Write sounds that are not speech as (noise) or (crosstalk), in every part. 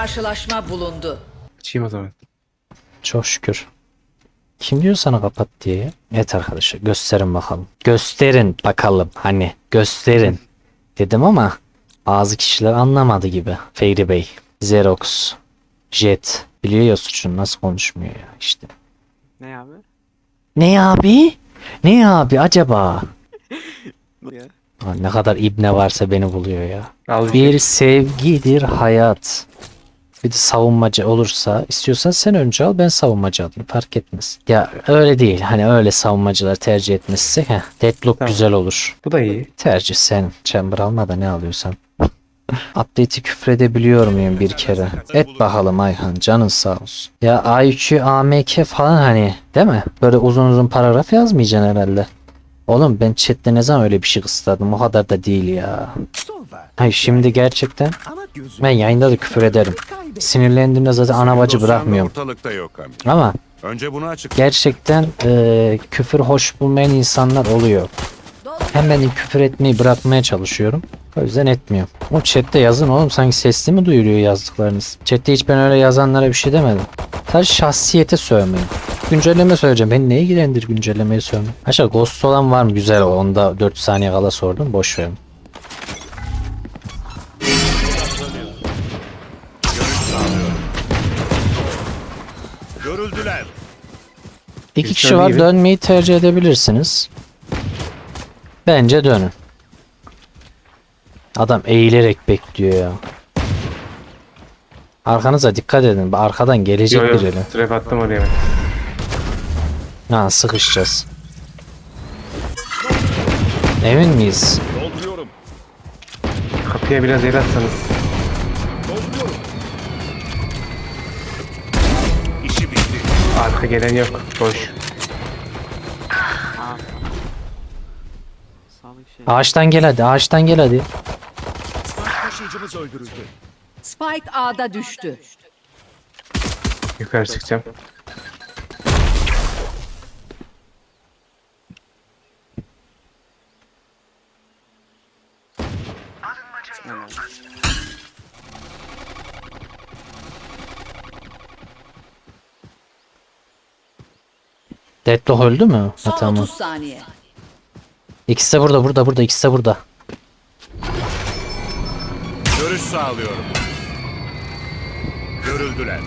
Karşılaşma bulundu. Açayım o zaman. Çok şükür. Kim diyor sana kapat diye ya? Evet arkadaşlar gösterin bakalım. Gösterin bakalım hani gösterin dedim ama bazı kişiler anlamadı gibi. Feyri Bey, Xerox, Jet biliyor ya suçunu nasıl konuşmuyor ya işte. Ne abi? Ne abi? Ne abi acaba? (laughs) Ya. Ne kadar ibne varsa beni buluyor ya. Al Bir sevgidir hayat. Bir de savunmacı olursa istiyorsan sen önce al ben savunmacı alayım fark etmez. Ya öyle değil hani öyle savunmacılar tercih etmezse heh, deadlock Tamam. güzel olur. Bu da iyi. Tercih sen. Chamber alma da ne alıyorsan. (laughs) Update'i küfredebiliyor muyum bir kere? Et bakalım Ayhan canın sağ olsun. Ya IQ, AMK falan hani değil mi? Böyle uzun uzun paragraf yazmayacaksın herhalde. Oğlum ben chatte ne zaman öyle bir şey ısladım o kadar da değil ya. Hayır şimdi gerçekten ben yayında da küfür ederim. Sinirlendiğimde zaten ana bacı bırakmıyorum. Ortalıkta yok amca. Ama Önce bunu açık. gerçekten e, küfür hoş bulmayan insanlar oluyor. Hemen küfür etmeyi bırakmaya çalışıyorum. O yüzden etmiyorum. O chatte yazın oğlum sanki sesli mi duyuruyor yazdıklarınız? Chatte hiç ben öyle yazanlara bir şey demedim. Sadece şahsiyete sövmeyin. Güncelleme söyleyeceğim. Beni ne ilgilendir güncellemeyi sövme. Aşağı ghost olan var mı? Güzel o. Onda 4 saniye kala sordum. Boş verin. İki kişi var. Dönmeyi tercih edebilirsiniz. Bence dönün. Adam eğilerek bekliyor ya. Arkanıza dikkat edin. Arkadan gelecek Yo yo. birileri. Trap attım oraya ben. Ha sıkışacağız. Emin miyiz? Kapıya biraz el atsanız. Arka gelen yok. Boş. Sağlık şey. Ağaçtan gel hadi. Ağaçtan gel hadi. Taşıyıcımız öldürüldü. Spike A'da düştü. Yukarı çıkacağım. Deadlock öldü mü? Son Ha tamam. 30 saniye. İkisi de burada burada burada. İkisi de burada. Görüş sağlıyorum. Görüldüler.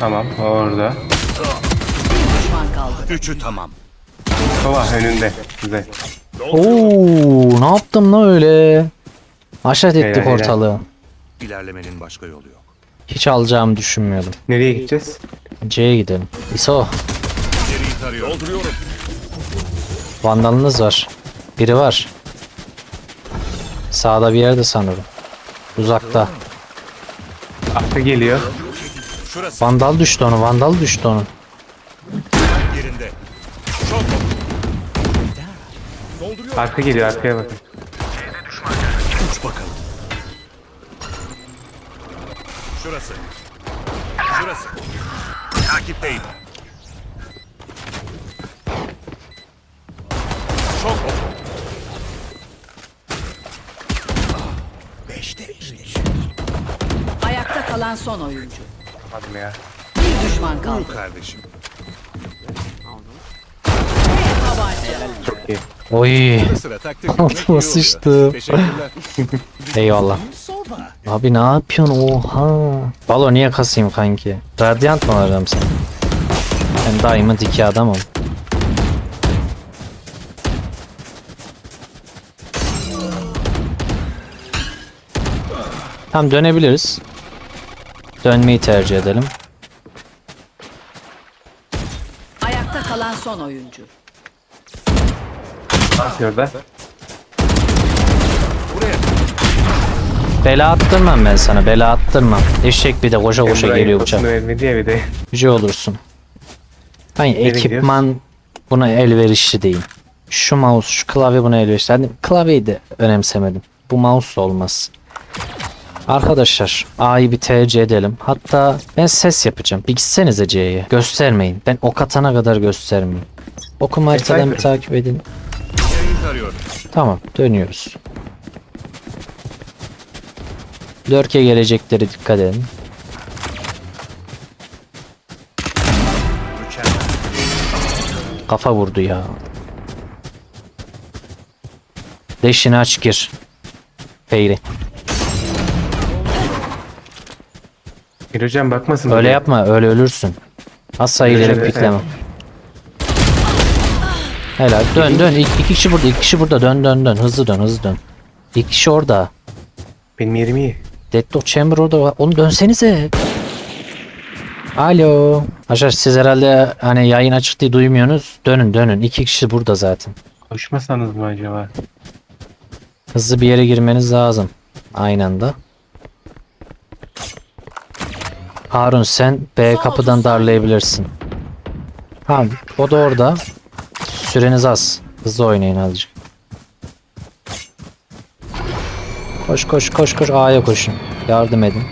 Tamam orada. Bir düşman kaldı. Üçü tamam. Kova önünde. Güzel. Oo, ne yaptım la öyle? Aşağı ettik ortalığı. İlerlemenin başka yolu yok. Hiç alacağımı düşünmüyordum. Nereye gideceğiz? C'ye gidelim. ISO. Dolduruyorum. Vandalınız var. Biri var. Sağda bir yerde sanırım. Uzakta. Arka geliyor. Şurası Vandal düştü onu. Vandal düştü onun. yerinde. Çok Dolduruyorum. Arka geliyor arkaya bakın. Uç bakalım. Şurası. Şurası. Takipteyim. Çok oku. Beşte iyileş. Ayakta kalan son oyuncu. Hadi ya. Bir düşman kaldı. Kardeşim. Çok iyi. Oy. Sıra taktik. (laughs) Altıma sıçtım. Teşekkürler. (laughs) Eyvallah. Abi ne yapıyorsun? Oha. Balo niye kasayım kanki? Radyant mı alacağım sen? Ben Diamond 2 adamım. Tamam dönebiliriz. Dönmeyi tercih edelim. Ayakta kalan son oyuncu. Nasıl orada? Bela attırmam ben sana. Bela attırmam. Eşek bir de koşa koşa Emrah geliyor bıçak. vermedi ya bir de. Olursun. Hani Nereye ekipman buna elverişli değil. Şu mouse, şu klavye buna elverişli. Hani klavyeyi de önemsemedim. Bu mouse da olmaz. Arkadaşlar A'yı bir tercih edelim. Hatta ben ses yapacağım. Bir gitsenize C'ye. Göstermeyin. Ben ok atana kadar göstermeyin. Okuma haritadan bir Cypher. takip edin. Tamam dönüyoruz. Lurk'e gelecekleri dikkat edin. Kafa vurdu ya. Leşini aç gir. Feyri. Hocam bakmasın. Öyle buraya. yapma öyle ölürsün. İleri evet, pikleme. Helal dön dön İki, iki kişi burada iki kişi burada dön dön dön hızlı dön hızlı dön. İki kişi orada. Benim yerim iyi. Deadlock Chamber orada. Oğlum dönsenize. Alo. Arkadaşlar siz herhalde hani yayın açık diye duymuyorsunuz. Dönün dönün. İki kişi burada zaten. Koşmasanız mı acaba? Hızlı bir yere girmeniz lazım. Aynı anda. Harun sen B kapıdan darlayabilirsin. Tamam o da orada. Süreniz az. Hızlı oynayın azıcık. Koş koş koş koş A'ya koşun. Yardım edin.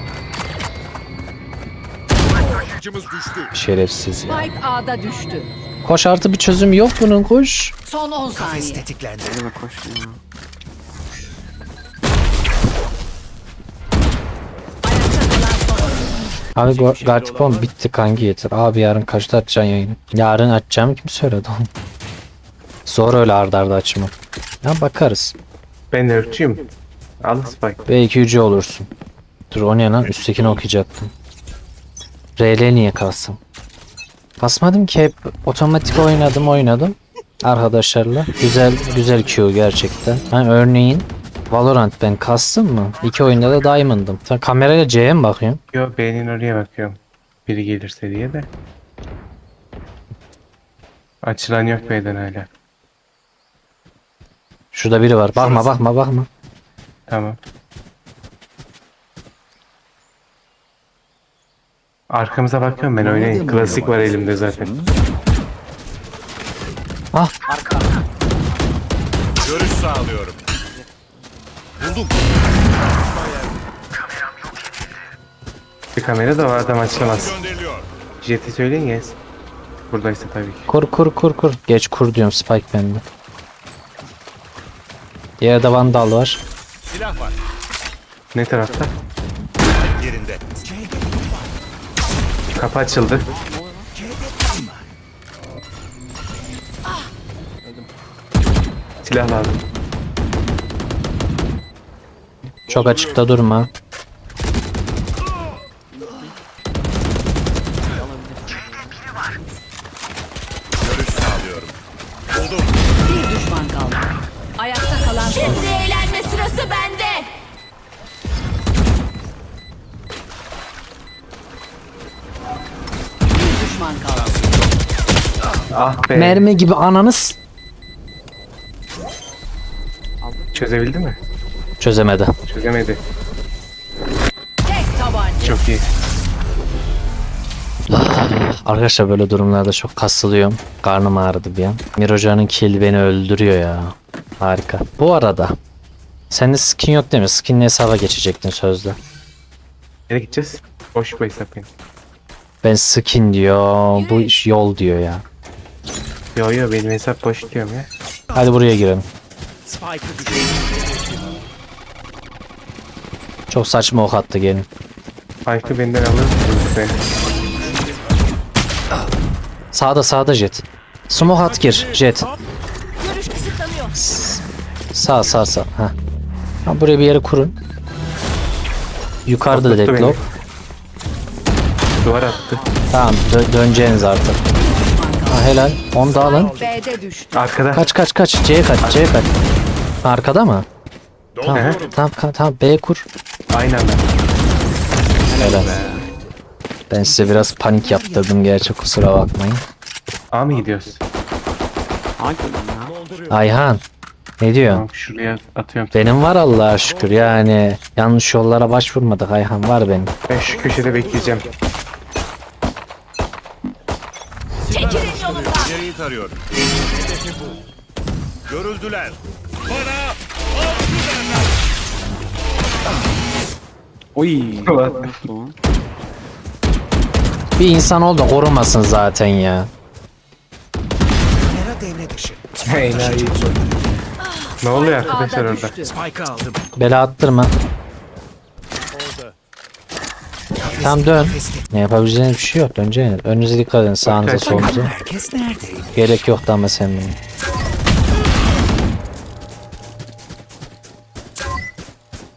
Taşıyıcımız düştü. Şerefsiz ya. Spike A'da düştü. Koş artı bir çözüm yok bunun koş. Son 10 saniye. Tetiklendi. Koştum ya. Ayakta kalan son oyuncu. Abi Go- Gartipon bitti kanki yeter. Abi yarın kaçta açacaksın yayını? Yarın açacağım kim söyledi oğlum? Zor öyle arda arda açma. Ya bakarız. Ben örtüyüm. Al Spike. Belki yüce olursun. Dur o ne lan üsttekini okuyacaktım. RL niye kalsın? Basmadım ki hep otomatik oynadım oynadım. Arkadaşlarla. Güzel güzel Q gerçekten. Ben örneğin Valorant ben kastım mı? İki oyunda da Diamond'ım. Sen kamerayla C'ye mi bakıyorsun? Yo B'nin oraya bakıyorum. Biri gelirse diye de. Açılan yok B'den hala. Şurada biri var. Bakma bakma bakma. Tamam. Arkamıza bakıyorum ben oynayın. Klasik var elimde zaten. Ah Görüş sağlıyorum. Buldum. Bir kamera da var adam. Gönderiliyor. Jet'i söyleyin yes. Buradaysa tabii ki. Kur kur kur kur. Geç kur diyorum Spike bende. Yerde Vandal var. Silah var. Ne tarafta? Yerinde. Kapı açıldı. Silah lazım. Çok açıkta durma. Ah be. Mermi gibi ananız. Çözebildi mi? Çözemedi. Çözemedi. Tek tabanca. Çok iyi. Arkadaşlar böyle durumlarda çok kasılıyorum. Karnım ağrıdı bir an. Miroja'nın kill beni öldürüyor ya. Harika. Bu arada sende skin yok değil mi? Skinli hesaba geçecektin sözde. Nereye gideceğiz? Boş bir hesap benim. Ben skin diyor. Bu iş yol diyor ya. Yo yo benim hesap boş diyorum ya. Hadi buraya girelim. Çok saçma ok attı gelin. Spike'ı benden alır mısınız? Sağda sağda jet. Smoke at gir jet. Görüş kısıtlanıyor. Sağ sağ sağ. Ha. Ha, buraya bir yere kurun. Yukarıda Korkuttu deadlock. Duvar attı. Tamam dö- döneceğiniz artık. Helal. Onu da alın. B'de düştü. Arkada. Kaç kaç kaç. C'ye kaç. C'ye kaç. Arkada mı? Tamam. Dolduruyorum. Tamam tamam, tamam. B kur. Aynı anda. Helal. Ben size biraz panik yaptırdım gerçi kusura bakmayın. A mı gidiyoruz? Hangi ya? Ayhan. Ne diyor? Tamam şuraya atıyorum. Benim var Allah'a şükür yani yanlış yollara başvurmadık Ayhan var benim. Ben şu köşede bekleyeceğim. İleriyi tarıyorum. Hedefi bu. Görüldüler. Bana avcı derler. Oy. Bir insan ol da korumasın zaten ya. Kamera devre dışı. Enayi. Ne oluyor arkadaşlar A'da orada? Spike'ı aldım. Bela attırma. Tam dön. Ne yapabileceğiniz bir şey yok. Döneceğiniz. Önünüze dikkat edin. Sağınıza solunuza. Gerek yoktu ama sen.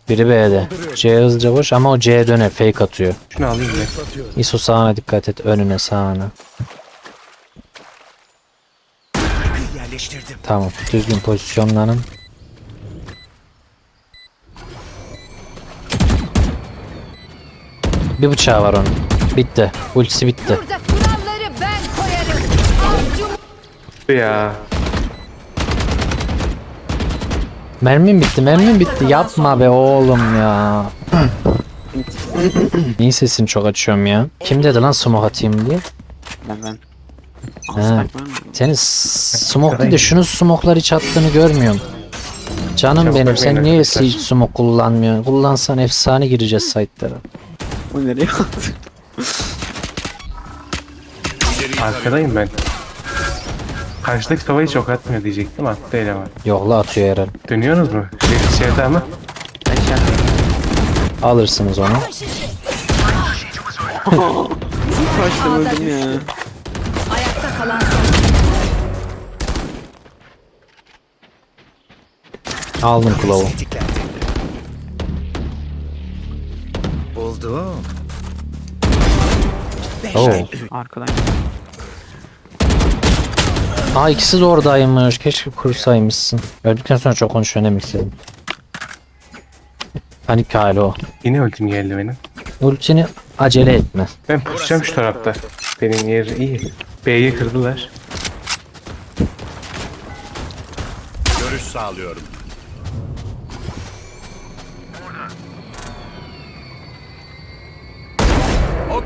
Biri B'de. C hızlıca boş ama o C'ye döner. Fake atıyor. Şunu alayım ben. ISO sağına dikkat et. Önüne sağına. Tamam. Düzgün pozisyonlanın. Bir bıçağı var onun. Bitti. Ultisi bitti. Burada kuralları ben koyarım. Avcum Ya. Mermim bitti, mermim bitti. Yapma be oğlum ya. Niye sesini çok açıyorum ya? Kim dedi lan smoke atayım diye? Ben ben. He. Senin s- smoke değil de şunun smoke'lar hiç attığını görmüyorum. Canım Çabuk benim sen niye hiç smoke kullanmıyorsun? Kullansan efsane gireceğiz site'lara. O nereye attı? Arkadayım ben. Karşıdaki sovayı çok atmıyor diyecektim. Attı eleman. Yok la atıyor herhalde. Dönüyorsunuz mu? Şey, içeride ama. Alırsınız onu. Kaçtım öldüm ya. Ayakta kalan. Aldım kulağı. Buldum. Oo. Arkadan. Aa ikisi de oradaymış. Keşke kursaymışsın. Öldükten sonra çok konuşuyor demek istedim. Panik hali o. Yine ultim geldi benim. Ultini acele etme. Ben pusacağım şu tarafta. Benim yer iyi. B'yi kırdılar. Görüş sağlıyorum.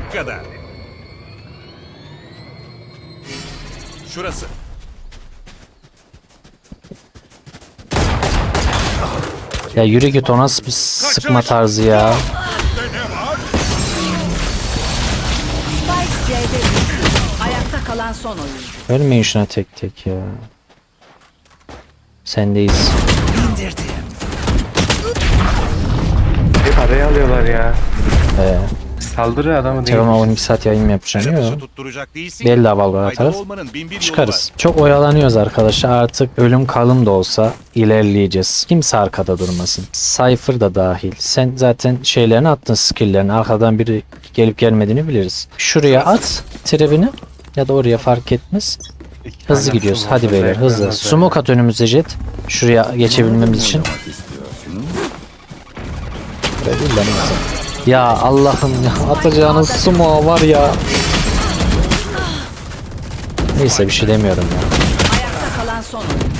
O kadar. Şurası. Ya yürü git o nasıl bir sıkma tarzı ya. Spike C'de düştü. Ayakta kalan son oyuncu. Ölmeyin şuna tek tek ya. Sendeyiz. Hep araya alıyorlar ya. Ee, Saldırı adamı değil. Telefon'a 12 saat yayın mı yapacaksın? Taşı Yok. tutturacak değilsin. Belli atarız. Çıkarız. Çok oyalanıyoruz arkadaşlar. Artık ölüm kalım da olsa ilerleyeceğiz. Kimse arkada durmasın. Cypher da dahil. Sen zaten şeylerini attın skill'lerini. Arkadan biri gelip gelmediğini biliriz. Şuraya at trebini. Ya da oraya fark etmez. Hızlı gidiyoruz. Hadi beyler hızlı. Smoke at önümüze jet. Şuraya geçebilmemiz için. Öyle değil lan. Ya Allah'ım ya atacağınız sumo var ya. Neyse bir şey demiyorum ya. Ayakta kalan son oyuncu.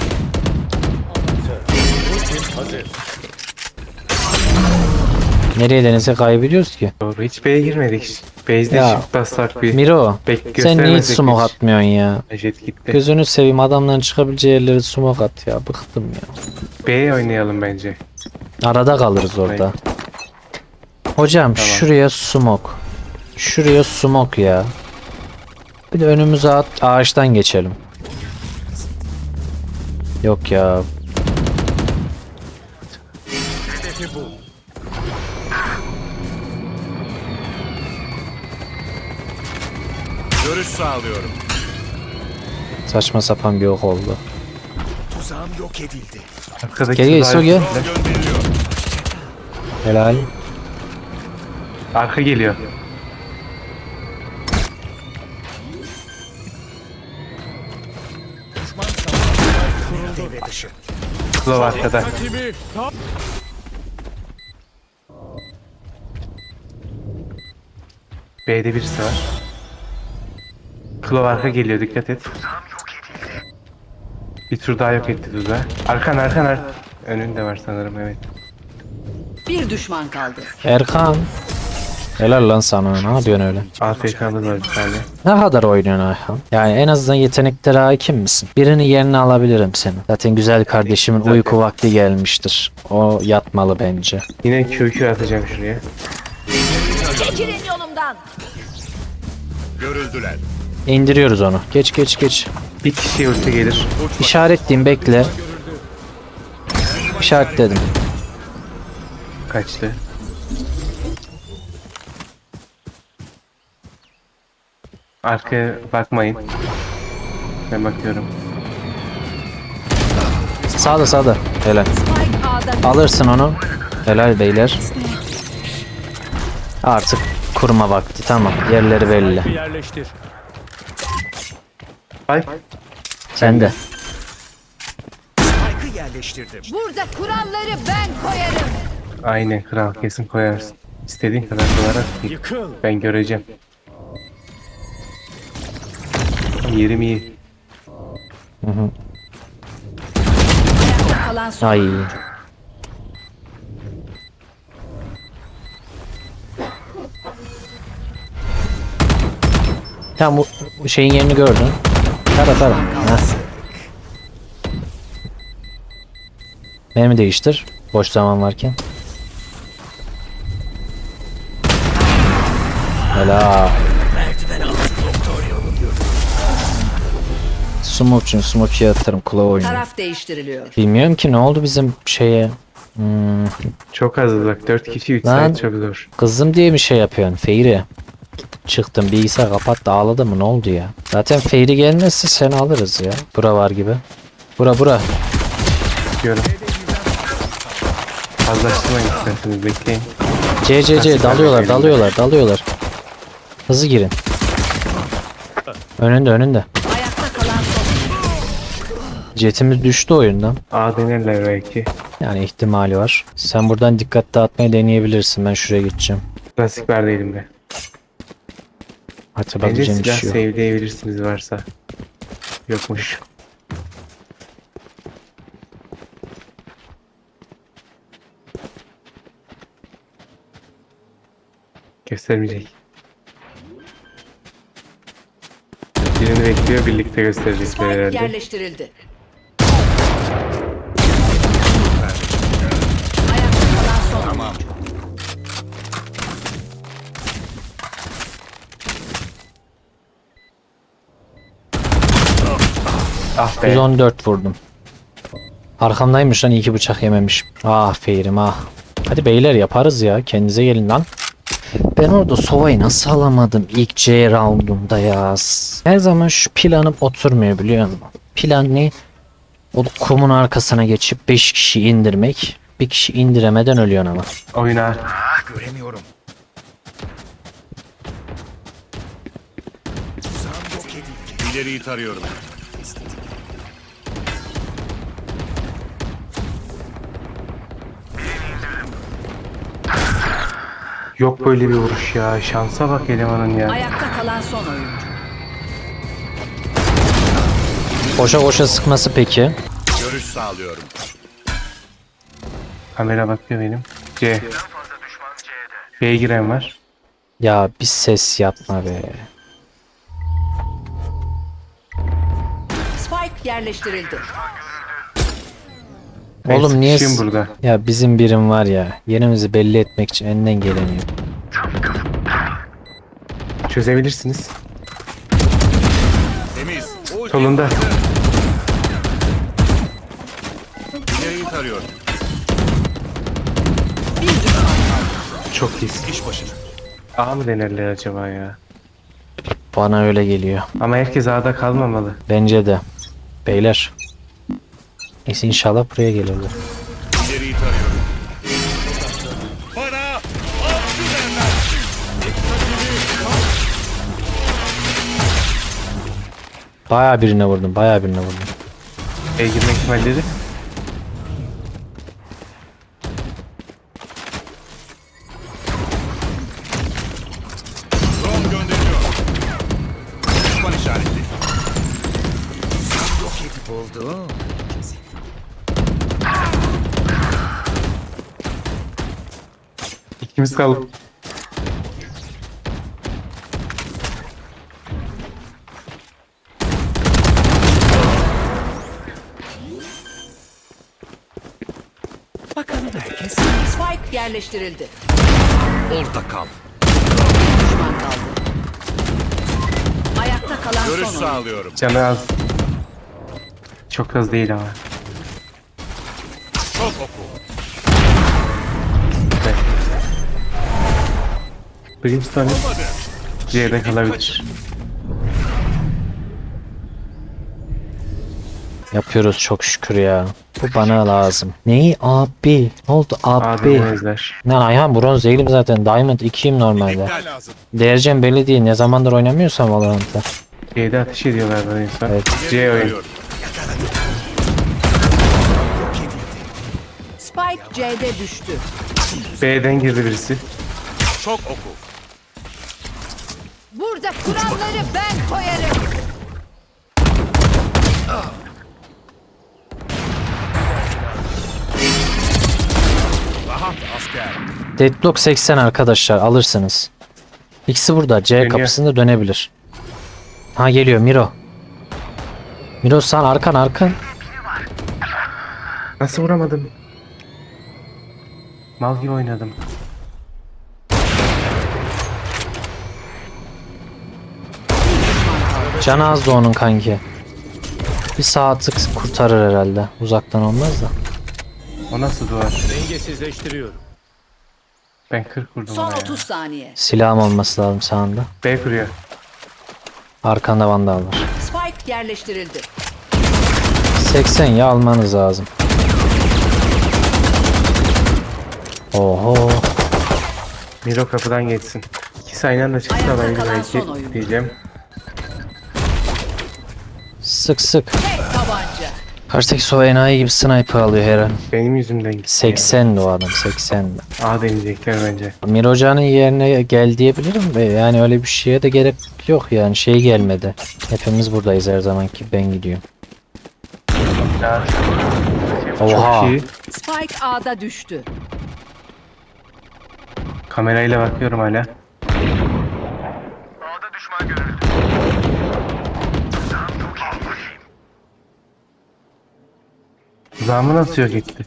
Nereye denize kaybediyoruz ki? Doğru. Hiç B'ye girmedik. Base'de Ya. bassak bir. Miro Bek sen niye hiç göstermezdik smoke hiç. atmıyorsun ya? Jet gitti. Gözünü seveyim adamların çıkabileceği yerlere smoke at ya. Bıktım ya. B'ye oynayalım bence. Arada kalırız orada. Hocam Tamam. şuraya smoke. Şuraya smoke ya. Bir de önümüze at ağaçtan geçelim. Yok ya. Görüş sağlıyorum. Saçma sapan bir ok oldu. Tuzağım yok edildi. Arkadaki Gel gel İso gel. Gönderiliyor. Helal. Arka geliyor. Devre dışı. Klov arkada. B'de birisi var. Klov arka geliyor dikkat et. Bir tur daha yok etti tuzağı. Arkan arkan arkan. Önünde var sanırım evet. Bir düşman kaldı. Erkan. Helal lan sana. Ne yapıyorsun öyle? AFK'da da bir tane. Ne kadar oynuyorsun Ayhan? Yani en azından yeteneklere hakim misin? Birini yerine alabilirim seni. Zaten güzel kardeşimin Zaten. uyku vakti gelmiştir. O yatmalı bence. Yine QQ atacağım şuraya. çekilin yolumdan. Görüldüler. İndiriyoruz onu. Geç geç geç. Bir kişiye ulti gelir. İşaretleyeyim bekle. İşaretledim. Kaçtı. Arkaya bakmayın. Ben bakıyorum. Sağda sağda. Helal. Alırsın onu. Helal beyler. Artık kurma vakti tamam. Yerleri belli. Yerleştir. Ay. Sen de. Spike'ı yerleştirdim. burada kuralları ben koyarım. Aynen kral kesin koyarsın. İstediğin kadar koyarak. Yıkıl. Ben göreceğim. Yerim iyi. Kalan son. Ay. Tamam bu, bu şeyin yerini gördün. Tara tara. Heh. Beni mi değiştir? Boş zaman varken. Helal. Smoke'cun smoke'ya atarım kulağı oynuyor. Taraf değiştiriliyor. Bilmiyorum ki ne oldu bizim şeye. Hmm, Çok az uzak. 4 kişi 3 Lan. saat çok zor. kızım diye bir şey yapıyorsun Feyri. Çıktım bilgisayar kapattı ağladı mı ne oldu ya? Zaten Feyri gelmezse seni alırız ya. Bura var gibi. Bura bura. Diyorum. Fazlaştırmayın isterseniz bekleyin. C C C dalıyorlar dalıyorlar dalıyorlar. Hızlı girin. Önünde önünde. Jetimiz düştü oyundan. A denerler belki. Yani ihtimali var. Sen buradan dikkat dağıtmayı deneyebilirsin. Ben şuraya gideceğim. Klasik var elimde. Bence Hatırlayabileceğim bir silah şey yok. sevdiyebilirsiniz varsa. Yokmuş. Göstermeyecek. Birini bekliyor birlikte gösterecekler Spike herhalde. yerleştirildi. Ah be. 114 vurdum. Arkamdaymış lan iyi ki bıçak yememiş. Ah Feyrim ah. Hadi beyler yaparız ya. Kendinize gelin lan. Ben orada Sova'yı nasıl alamadım ilk C roundunda ya. Her zaman şu planım oturmuyor biliyor musun? Plan ne? O kumun arkasına geçip 5 kişi indirmek. Bir kişi indiremeden ölüyorsun ama. Oyuna Göremiyorum. Tuzağım yok edildi. İleriyi tarıyorum. Yok böyle bir vuruş ya. Şansa bak elemanın ya. Ayakta kalan son oyuncu. Koşa koşa sıkması peki. Görüş sağlıyorum. Kamera bakıyor benim. C. B'ye giren var. Ya bir ses yapma be. Spike yerleştirildi. Oğlum niye sıkışayım burada. Ya bizim birim var ya yerimizi belli etmek için elinden geleni yap- Çözebilirsiniz. Temiz. Ultim Solunda. İleriyi tarıyorum. Çok iyi. İş başına. A mı denerler acaba ya? Bana öyle geliyor. Ama herkes A'da kalmamalı. Bence de. Beyler. Neyse inşallah buraya gelirler. İleriyi tarıyorum. Bana avcı derler. Bayağı birine vurdum. Bayağı birine vurdum. B'ye girme ihtimalleri. İkimiz kaldık. Bakalım herkes. Spike yerleştirildi. Orada kal. Düşman kaldı. Ayakta kalan Görüş son oyuncu. sağlıyorum. Canı az. Çok az değil ama. Çok oku. Brimstone yerde kalabilir. Yapıyoruz çok şükür ya. Bu bana lazım. Neyi abi? Ne oldu abi? Ademezler. Ne Ayhan bronz değilim zaten. Diamond 2'yim normalde. Değercem belli değil. Ne zamandır oynamıyorsam Valorant'ta. C'de ateş ediyorlar bana insan. Evet. C oyun. Spike C'de düştü. B'den girdi birisi. Çok oku. Burada kuralları ben koyarım. Rahat asker. Deadlock 80 arkadaşlar alırsınız. İkisi burada. C Dönüyor. kapısında dönebilir. Ha geliyor Miro. Miro sen arkan arkan. Nasıl vuramadım? Mal gibi oynadım. Canı az da onun kanki. Bir saatlik kurtarır herhalde. Uzaktan olmaz da. O nasıl duvar? Dengesizleştiriyorum. Ben 40 vurdum Son ona ya. 30 saniye. Silahım olması lazım sağında. B kuruyor. Arkanda vandal var. Spike yerleştirildi. 80 ya almanız lazım. Oho. Miro kapıdan geçsin. İkisi aynı anda çıksa Ayakta alabilir kalan son oyun. diyeceğim. Sık sık. Karşıdaki sova enayi gibi sniper alıyor her an. Benim yüzümden gitti. 80 o adam 80. A deneyecekler bence. Mirocan'ın yerine gel diyebilirim ve yani öyle bir şeye de gerek yok yani şey gelmedi. Hepimiz buradayız her zamanki ben gidiyorum. Ya, Oha. Çok iyi. Spike A'da düştü. Kamerayla bakıyorum hala. Zamı nasıl yok etti?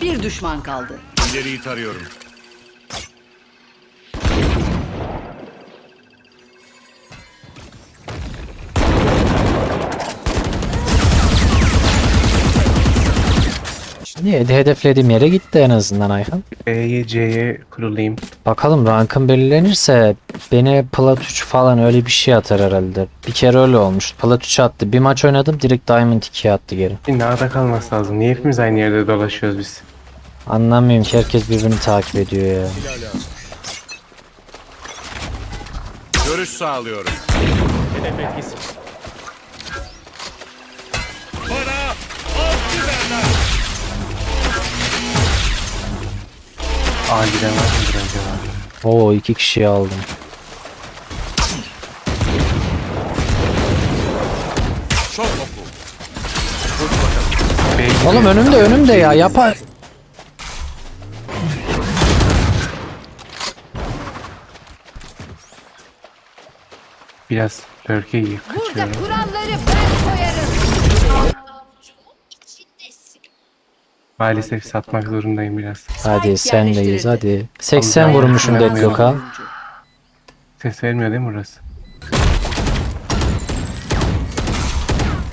Bir düşman kaldı. İleriyi tarıyorum. Niye hedeflediğim yere gitti en azından Ayhan. B'ye C'ye kurulayım. Bakalım rankım belirlenirse beni plat 3 falan öyle bir şey atar herhalde. Bir kere öyle olmuş. Plat 3 attı. Bir maç oynadım direkt Diamond 2'ye attı geri. Şimdi A'da kalması lazım. Niye hepimiz aynı yerde dolaşıyoruz biz? Anlamıyorum ki herkes birbirini takip ediyor ya. Görüş sağlıyorum. Hedef etkisi. A giden var mıdır acaba? Oo iki kişiyi aldım. Çok oku. Oğlum önümde önümde ya yapar. Biraz Berke iyi Burada kaçıyorum. kuralları ben koyarım. Maalesef satmak zorundayım biraz. Hadi sendeyiz yerleştirildi. hadi. 80 Allah'ım vurmuşum yarabbim. Deadlock'a. Oyuncu. Ses vermiyor değil mi burası?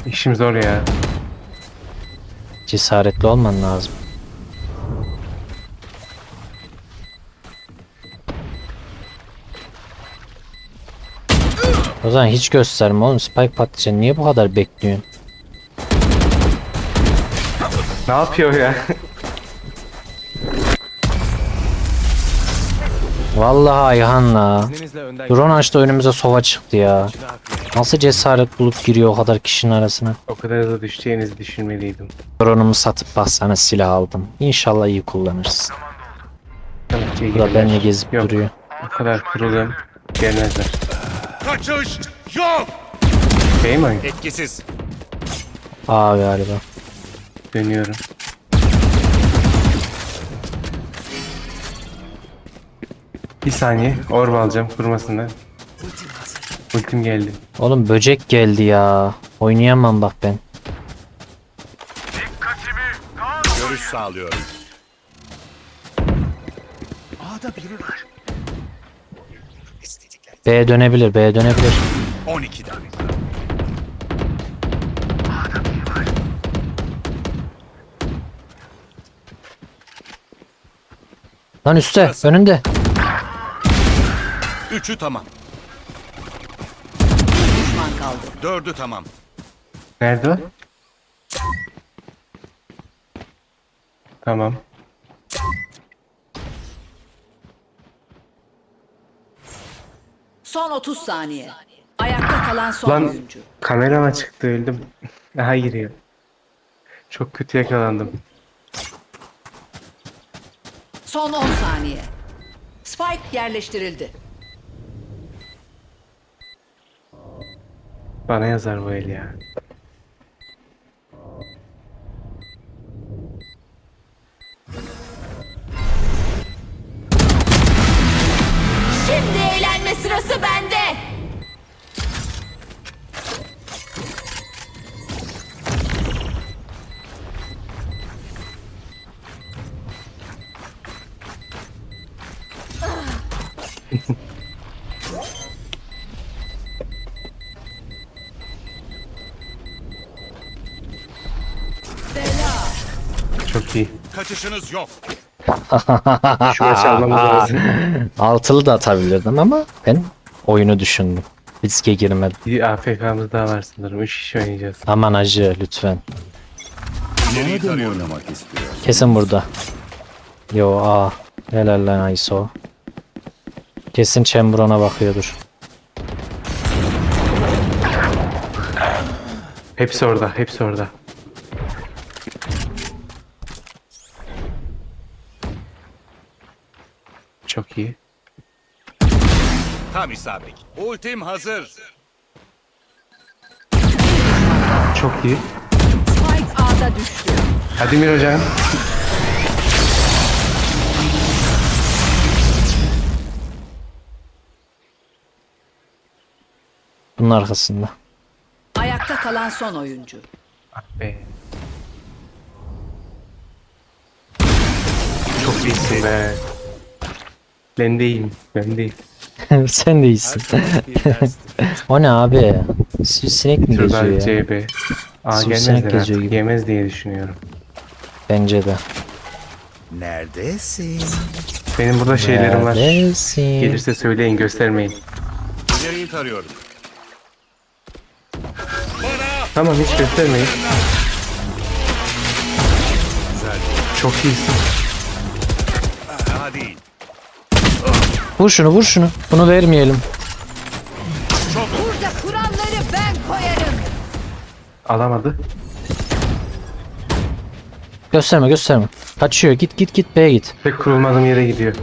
İşim zor ya. Cesaretli olman lazım. O zaman hiç gösterme oğlum Spike patlayacak. Niye bu kadar bekliyorsun? Ne yapıyor ya? Vallahi Ayhan'la. Drone açtı önümüze sova çıktı ya. Nasıl cesaret bulup giriyor o kadar kişinin arasına. o kadar da düşeceğinizi düşünmeliydim. Drone'umu satıp bak sana silah aldım. İnşallah iyi kullanırsın. Bu da benimle gezip Yok, duruyor. O kadar kurulum. Gelmezler. Kaçış yok. Şey mi? Etkisiz. Aa galiba. Dönüyorum. Bir saniye. Orb alacağım kurmasında. Ultim geldi. Oğlum böcek geldi ya. Oynayamam bak ben. Görüş sağlıyorum. A'da biri var. B dönebilir, B dönebilir. 12'den. Lan üstte, önünde. Üçü tamam. Düşman kaldı. Dördü tamam. Nerede o? Tamam. Son 30 saniye. Ayakta kalan son Lan oyuncu. kamerama çıktı öldüm. Daha giriyor. Çok kötü yakalandım. Son 10 saniye. Spike yerleştirildi. Bana yazar bu el ya. Çok iyi. Kaçışınız yok. (laughs) Lazım. (laughs) Altılı da atabilirdim ama ben oyunu düşündüm. Riske girmedim. Bir AFK'mız daha var sanırım. 3 kişi oynayacağız. Aman acı lütfen. Kesin burada. Yo aa. Helal lan ISO. Kesin Chamberon'a bakıyordur. Hepsi orada. Hepsi orada. Çok iyi. Tam isabet. Ultim hazır. Çok iyi. Spike A'da düştü. Hadi Mir hocam. Bunun arkasında. Ayakta kalan son oyuncu. Ah be. Çok iyisin be. Ben değilim. Ben değil. (laughs) Sen de iyisin. (laughs) o ne abi? Si- Sinek mi Şuradan geziyor ya? CB. Aa Sivrisinek gelmezler geziyor artık. gibi. Yemez diye düşünüyorum. Bence de. Neredesin? Benim burada şeylerim var. Neredesin? Gelirse söyleyin göstermeyin. İleriyi tarıyorum. Tamam hiç göstermeyin. Çok iyisin. Daha değil. Vur şunu vur şunu. Bunu vermeyelim. Burada kuralları ben koyarım. Alamadı. Gösterme gösterme. Kaçıyor git git git B'ye git. Pek kurulmadığım yere gidiyor.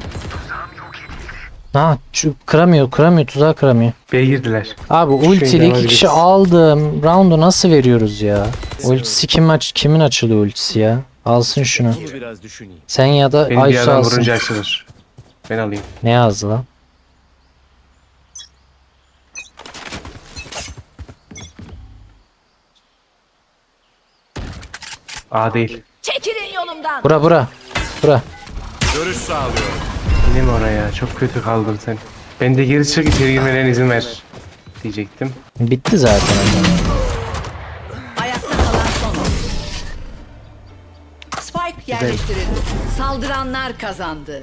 Ha şu kıramıyor kıramıyor tuzağı kıramıyor. B'ye girdiler. Abi Şu ultiyle iki kişi aldım. Round'u nasıl veriyoruz ya? Ultisi kim aç kimin açılıyor ultisi ya? Alsın şunu. Bunu biraz düşüneyim. Sen ya da Beni bir Aysu alsın. vurunca açılır. Ben alayım. Ne yazdı lan? A değil. Çekilin yolumdan. Bura bura. Bura. Görüş sağlıyorum. İndim oraya. Çok kötü kaldın sen. Ben de geri çık içeri girmelerine izin ver. Diyecektim. Bitti zaten. Ayakta kalan son. Spike yerleştirildi. Saldıranlar kazandı.